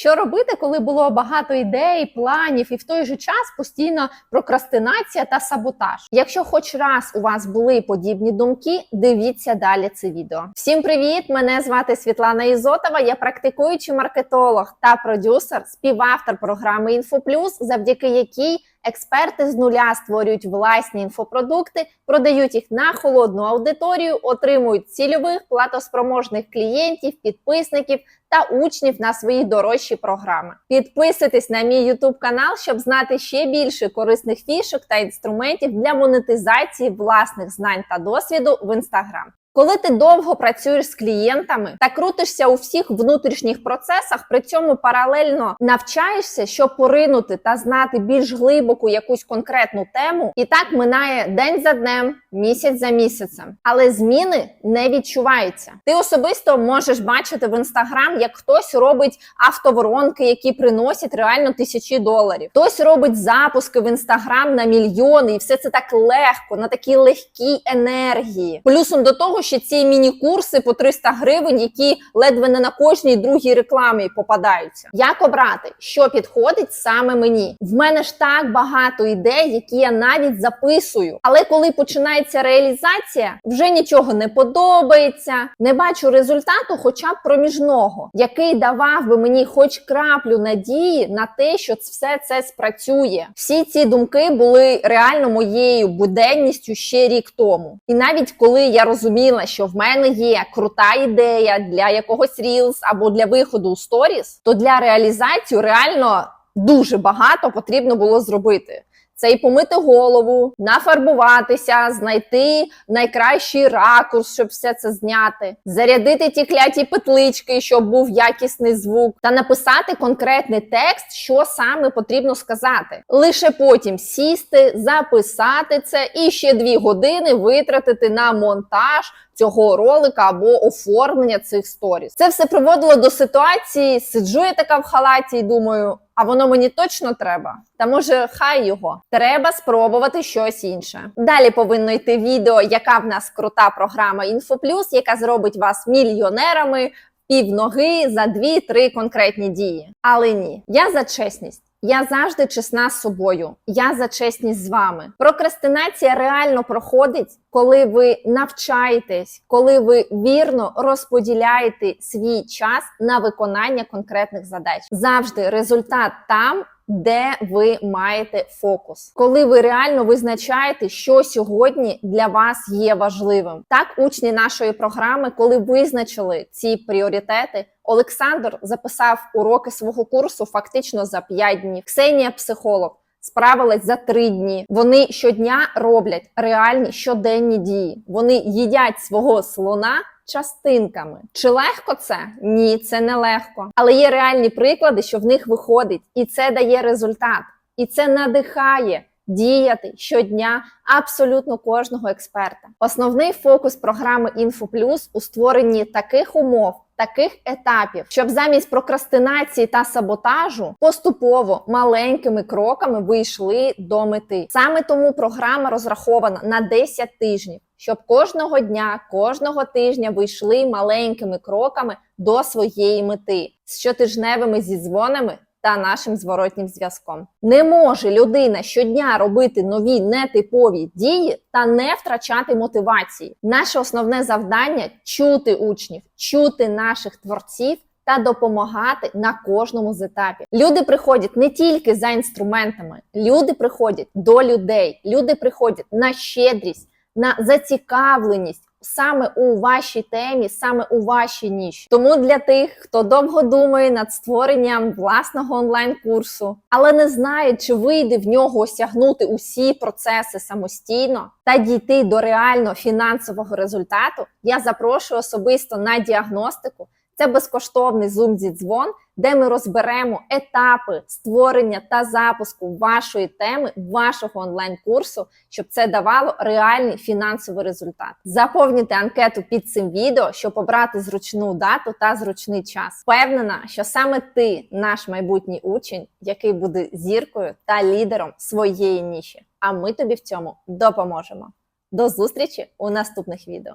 Що робити, коли було багато ідей, планів, і в той же час постійно прокрастинація та саботаж? Якщо хоч раз у вас були подібні думки, дивіться далі це відео. Всім привіт! Мене звати Світлана Ізотова. Я практикуючий маркетолог та продюсер, співавтор програми «Інфоплюс», завдяки якій Експерти з нуля створюють власні інфопродукти, продають їх на холодну аудиторію, отримують цільових платоспроможних клієнтів, підписників та учнів на свої дорожчі програми. Підписуйтесь на мій YouTube канал, щоб знати ще більше корисних фішок та інструментів для монетизації власних знань та досвіду в Instagram. Коли ти довго працюєш з клієнтами та крутишся у всіх внутрішніх процесах, при цьому паралельно навчаєшся, щоб поринути та знати більш глибоку якусь конкретну тему, і так минає день за днем, місяць за місяцем. Але зміни не відчуваються. Ти особисто можеш бачити в інстаграм, як хтось робить автоворонки, які приносять реально тисячі доларів. Хтось робить запуски в інстаграм на мільйони, і все це так легко, на такій легкій енергії. Плюсом до того, що ці міні-курси по 300 гривень, які ледве не на кожній другій рекламі попадаються. Як обрати, що підходить саме мені? В мене ж так багато ідей, які я навіть записую. Але коли починається реалізація, вже нічого не подобається, не бачу результату, хоча б проміжного, який давав би мені хоч краплю надії на те, що все це спрацює. Всі ці думки були реально моєю буденністю ще рік тому. І навіть коли я розуміла, що в мене є крута ідея для якогось Reels або для виходу у сторіс, то для реалізації реально дуже багато потрібно було зробити. Це і помити голову, нафарбуватися, знайти найкращий ракурс, щоб все це зняти, зарядити ті кляті петлички, щоб був якісний звук, та написати конкретний текст, що саме потрібно сказати. Лише потім сісти, записати це і ще дві години витратити на монтаж. Цього ролика або оформлення цих сторіс. Це все приводило до ситуації. Сиджу я така в халаті і думаю, а воно мені точно треба? Та може, хай його треба спробувати щось інше. Далі повинно йти відео, яка в нас крута програма Інфоплюс, яка зробить вас мільйонерами півноги за 2-3 конкретні дії. Але ні, я за чесність. Я завжди чесна з собою. Я за чесність з вами. Прокрастинація реально проходить, коли ви навчаєтесь, коли ви вірно розподіляєте свій час на виконання конкретних задач. Завжди результат там. Де ви маєте фокус, коли ви реально визначаєте, що сьогодні для вас є важливим, так учні нашої програми, коли визначили ці пріоритети, Олександр записав уроки свого курсу фактично за 5 днів. Ксенія, психолог, справилась за 3 дні. Вони щодня роблять реальні щоденні дії. Вони їдять свого слона. Частинками чи легко це? Ні, це не легко. Але є реальні приклади, що в них виходить, і це дає результат, і це надихає діяти щодня абсолютно кожного експерта. Основний фокус програми «Інфоплюс» у створенні таких умов. Таких етапів, щоб замість прокрастинації та саботажу поступово маленькими кроками ви йшли до мети. Саме тому програма розрахована на 10 тижнів, щоб кожного дня, кожного тижня ви йшли маленькими кроками до своєї мети з щотижневими зідзвонами та нашим зворотнім зв'язком. Не може людина щодня робити нові нетипові дії та не втрачати мотивації. Наше основне завдання чути учнів, чути наших творців. Та допомагати на кожному з етапів. Люди приходять не тільки за інструментами, люди приходять до людей, люди приходять на щедрість, на зацікавленість саме у вашій темі, саме у вашій ніші. Тому для тих, хто довго думає над створенням власного онлайн-курсу, але не знає, чи вийде в нього осягнути усі процеси самостійно та дійти до реально фінансового результату, я запрошую особисто на діагностику. Це безкоштовний зум зі дзвон, де ми розберемо етапи створення та запуску вашої теми, вашого онлайн-курсу, щоб це давало реальний фінансовий результат. Заповнюйте анкету під цим відео, щоб обрати зручну дату та зручний час. Впевнена, що саме ти наш майбутній учень, який буде зіркою та лідером своєї ніші. А ми тобі в цьому допоможемо. До зустрічі у наступних відео.